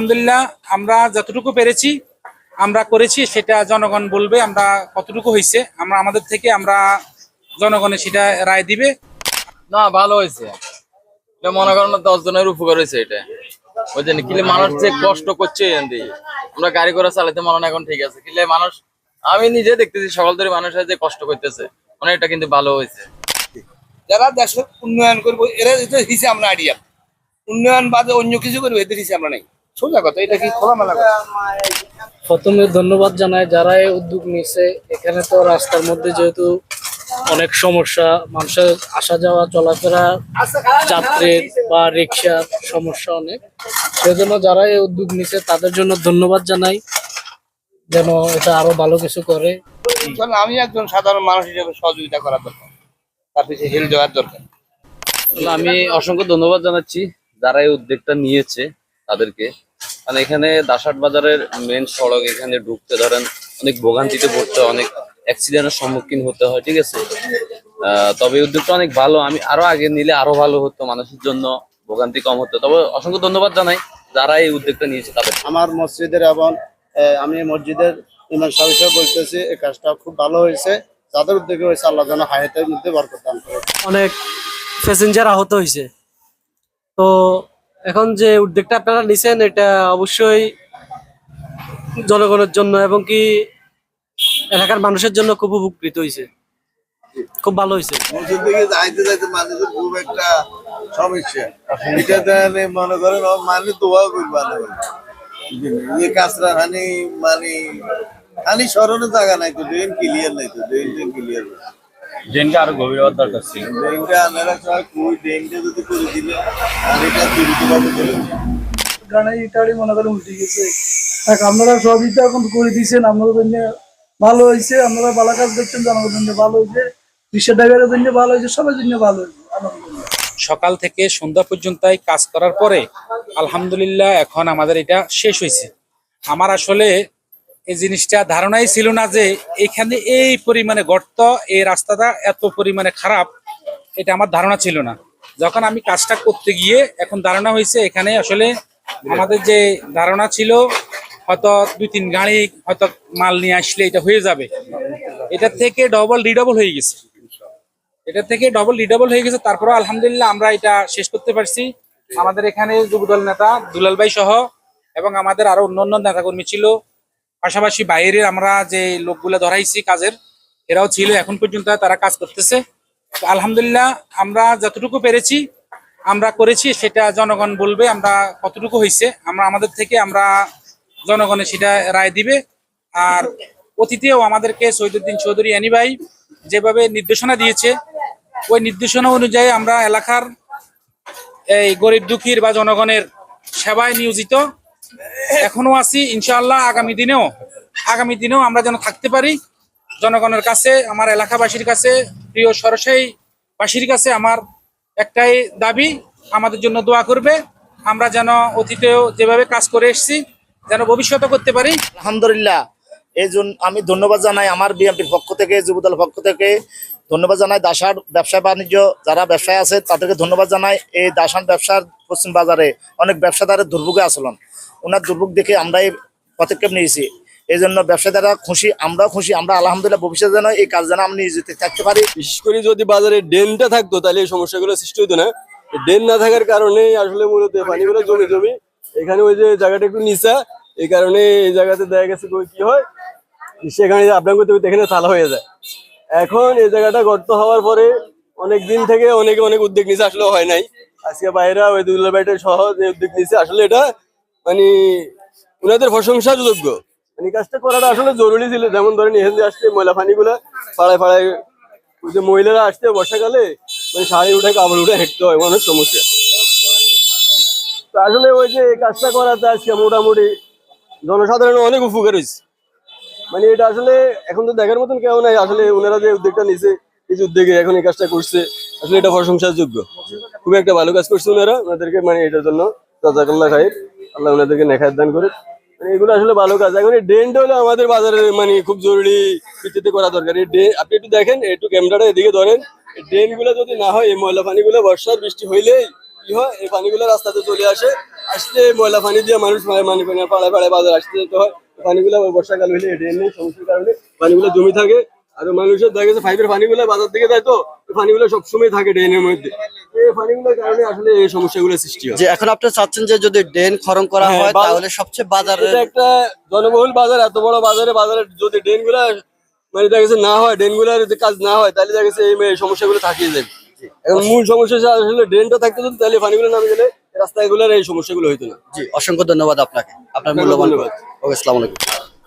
আলহামদুলিল্লাহ আমরা যতটুকু পেরেছি আমরা করেছি সেটা জনগণ বলবে আমরা কতটুকু হয়েছে আমরা আমাদের থেকে আমরা জনগণের সেটা রায় দিবে। না ভালো হয়েছে এটা মনে করেন দশ জনের উপকার হয়েছে এটা। বুঝছেন? কিলে মানুষ যে কষ্ট করছে এখান দিয়ে আমরা গাড়ি করে চালাতে মনে হয় না এখন ঠিক আছে। কিলে মানুষ আমি নিজে দেখতেছি সকাল ধরে মানুষের যে কষ্ট করতেছে। মানে এটা কিন্তু ভালো হয়েছে যারা দেশের উন্নয়ন করব এরা হিসেবে আমরা আইডিয়া। উন্নয়ন বাদে অন্য কিছু করব এদের হিসেবে আমরা নেই। সোজা কথা এটা কি খোলামেলা কথা? প্রথমে ধন্যবাদ জানাই যারা এই উদ্যোগ নিছে এখানে তো রাস্তার মধ্যে যেহেতু অনেক সমস্যা মানুষের আসা যাওয়া চলাফেরা যাত্রীর বা রিক্সার সমস্যা অনেক। সেজন্য যারা এই উদ্যোগ নিছে তাদের জন্য ধন্যবাদ জানাই যেন এটা আরও ভালো কিছু করে। কারণ আমি একজন সাধারণ মানুষ হিসেবে সহযোগিতা করার দরকার তার পিছিয়ে হেল দেওয়ার দরকার। আমি অসংখ্য ধন্যবাদ জানাচ্ছি যারা এই উদ্যোগটা নিয়েছে তাদেরকে। কারণ এখানে দাসাট বাজারের মেন সড়ক এখানে ঢুকতে ধরেন অনেক ভোগান্তিতে পড়তে অনেক অ্যাক্সিডেন্টের সম্মুখীন হতে হয় ঠিক আছে? আহ, তবে উদ্যোগটা অনেক ভালো। আমি আরও আগে নিলে আরও ভালো হতো মানুষের জন্য ভোগান্তি কম হতো। তবে অসংখ্য ধন্যবাদ জানাই যারা এই উদ্যোগটা নিয়েছে তাদের। আমার মসজিদের এবং আহ, আমি মসজিদের ইমাম সাহেব হিসেবে বলতেছি এই কাজটা খুব ভালো হয়েছে। যাদের উদ্যোগে হয়েছে আল্লাহ যেন হায়াতের মধ্যে বরকত দান করে। অনেক প্যাসেঞ্জার আহত হয়েছে। তো এখন যে উদ্যোগটা আপনারা নিছেন, এটা অবশ্যই জনগণের জন্য এবং কি এলাকার মানুষের জন্য খুব উপকৃত হয়েছে খুব ভালো হয়েছে যাইতে যাইতে মানুষের খুব একটা সমস্যা। মনে করেন মানে দোয়া করবা না। এই কাজটা হানি মানে হানি স্মরণে জায়গা নাই তো ড্রেন ক্লিয়ার নাই তো ড্রেন ক্লিয়ার ড্রেনটা আরও গভীর হওয়ার দরকার ছিল। ড্রেনটা আনারা সবাই কই ড্রেনটা যদি করে দিলে আর এটা দ্রুতভাবে চলে গানে ইটালি মনে করেন উল্টে গেছে। দেখ আপনারা সবই তো এখন করে দিয়েছেন আপনাদের জন্য ভালো হয়েছে। আপনারা ভালো কাজ দেখছেন জনগণের জন্য ভালো হয়েছে। রিক্সা ড্রাইভারের জন্য ভালো হয়েছে সবার জন্য ভালো হয়েছে সকাল থেকে সন্ধ্যা পর্যন্ত কাজ করার পরে আলহামদুলিল্লাহ এখন আমাদের এটা শেষ হয়েছে। আমার আসলে এই জিনিসটা ধারণাই ছিল না যে এখানে এই পরিমাণে গর্ত, এই রাস্তাটা এত পরিমাণে খারাপ, এটা আমার ধারণা ছিল না। যখন আমি কাজটা করতে গিয়ে এখন ধারণা হয়েছে এখানে আসলে আমাদের যে ধারণা ছিল, হয়তো দুই তিন গাড়ি হয়তো মাল নিয়ে আসলে এটা হয়ে যাবে। এটা থেকে ডবল রিডবল হয়ে গেছে। এটা থেকে ডবল রিডবল হয়ে গেছে। তারপরে আলহামদুলিল্লাহ আমরা এটা শেষ করতে পারছি। আমাদের এখানে যুবদল নেতা দুলাল ভাই সহ এবং আমাদের আরও অন্য অন্য নেতাকর্মী ছিল। পাশাপাশি বাইরের আমরা যে লোকগুলো ধরাইছি কাজের, এরাও ছিল, এখন পর্যন্ত তারা কাজ করতেছে। আলহামদুলিল্লাহ আমরা যতটুকু পেরেছি, আমরা করেছি, সেটা জনগণ বলবে আমরা কতটুকু হয়েছে আমরা আমাদের থেকে আমরা জনগণের সেটা রায় দিবে। আর অতীতেও আমাদেরকে সৈদুদ্দিন চৌধুরী অ্যানি ভাই যেভাবে নির্দেশনা দিয়েছে, ওই নির্দেশনা অনুযায়ী আমরা এলাকার এই গরিব দুঃখীর বা জনগণের সেবায় নিয়োজিত। এখনও আছি, ইনশাআল্লাহ আগামী দিনেও আগামী দিনেও আমরা যেন থাকতে পারি। জনগণের কাছে, আমার এলাকাবাসীর কাছে, প্রিয় সরসাই বাসীর কাছে আমার একটাই দাবি, আমাদের জন্য দোয়া করবে। আমরা যেন অতীতেও যেভাবে কাজ করে এসেছি, যেন ভবিষ্যতে করতে পারি। আলহামদুলিল্লাহ। এই আমি ধন্যবাদ জানাই আমার বিএনপির পক্ষ থেকে যুবদল পক্ষ থেকে ধন্যবাদ জানাই দাসার ব্যবসা বাণিজ্য, যারা ব্যবসায় আছে, তাদেরকে ধন্যবাদ জানাই। এই দাসান ব্যবসার পশ্চিম বাজারে অনেক ব্যবসাদারের দুর্ভোগে আসলাম ওনার দুর্ভোগ দেখে আমরা এই পদক্ষেপ নিয়েছি। এই জন্য ব্যবসাদাররা খুশি, আমরাও খুশি। আমরা আলহামদুলিল্লাহ ভবিষ্যতে যেন এই কাজ যেন আমি নিয়োজিত থাকতে পারি। বিশেষ করে যদি বাজারে ড্রেনটা থাকতো, তাহলে এই সমস্যাগুলো সৃষ্টি হতো না। ড্রেন না থাকার কারণে আসলে মূলত পানিগুলো জমে জমি। এখানে ওই যে জায়গাটা একটু নিচা, এই কারণে এই জায়গাতে দেখা গেছে কি হয়, সেখানে আপনার করতে এখানে তালা হয়ে যায়। এখন এই জায়গাটা গর্ত হওয়ার পরে অনেক দিন থেকে অনেকে, অনেক উদ্যোগ নিছে আসলে হয় নাই। আজকে বাইরা ওই দুল্লা বাইটের সহ যে উদ্যোগ নিছে, আসলে এটা মানে ওনাদের প্রশংসা যোগ্য মানে এই কাজটা করাটা আসলে জরুরি ছিল। যেমন ধরেন এখান আসছে ময়লা পানিগুলা পাড়ায় পাড়ায় যে মহিলারা আসছে বর্ষাকালে মানে শাড়ি উঠে, কাপড় উঠে হেঁটতে হয় অনেক সমস্যা। তো আসলে ওই যে এই কাজটা করাতে আজকে মোটামুটি জনসাধারণের অনেক উপকার হয়েছে। মানে এটা আসলে এখন তো দেখার মতন কেউ নাই। আসলে ওনারা যে উদ্যোগটা নিছে, এই যে উদ্যোগে এখন এই কাজটা করছে, আসলে এটা প্রশংসার যোগ্য খুব একটা ভালো কাজ করছে ওনারা ওনাদেরকে মানে এটার জন্য জাজাকাল্লাহ খাইর আল্লাহ ওনাদেরকে নেখায় দান করে মানে এগুলো আসলে ভালো কাজ। এখন এই ড্রেনটা হলো আমাদের বাজারে মানে খুব জরুরি ভিত্তিতে করা দরকার। এই ড্রেন আপনি একটু দেখেন, একটু ক্যামেরাটা এদিকে ধরেন। এই ড্রেনগুলো যদি না হয়, এই ময়লা পানিগুলো বর্ষার বৃষ্টি হইলেই কি হয়? এই পানিগুলো রাস্তাতে চলে আসে। আসলে ময়লা পানি দিয়ে মানুষ মানে মানে মানে পাড়ায় পাড়ায় বাজার আসতে যেতে হয়। পানিগুলো বর্ষাকাল হলে ড্রেন নেই সমস্যার কারণে পানিগুলো জমি থাকে। আর মানুষের দেখা গেছে পাইপের পানিগুলো বাজার থেকে দেয় তো পানিগুলো সবসময় থাকে ড্রেনের মধ্যে। এই পানিগুলোর কারণে আসলে এই সমস্যাগুলো সৃষ্টি হয়। যে এখন আপনি চাচ্ছেন যে যদি ড্রেন করা হ্যাঁ, হয় তাহলে সবচেয়ে এটা একটা জনবহুল বাজার এত বড় বাজারে বাজারে যদি ড্রেনগুলা মানে দেখা গেছে না হয় ড্রেনগুলার যদি কাজ না হয় তাহলে দেখা গেছে এই সমস্যাগুলো থাকিয়ে যাবে এখন মূল সমস্যা আসলে ড্রেনটা থাকতে যদি তাহলে পানিগুলো নামে গেলে রাস্তাগুলোর এই সমস্যাগুলো হইতো না। জি অসংখ্য ধন্যবাদ আপনাকে। আপনার মূল্যবান ওকে আসসালামু আলাইকুম।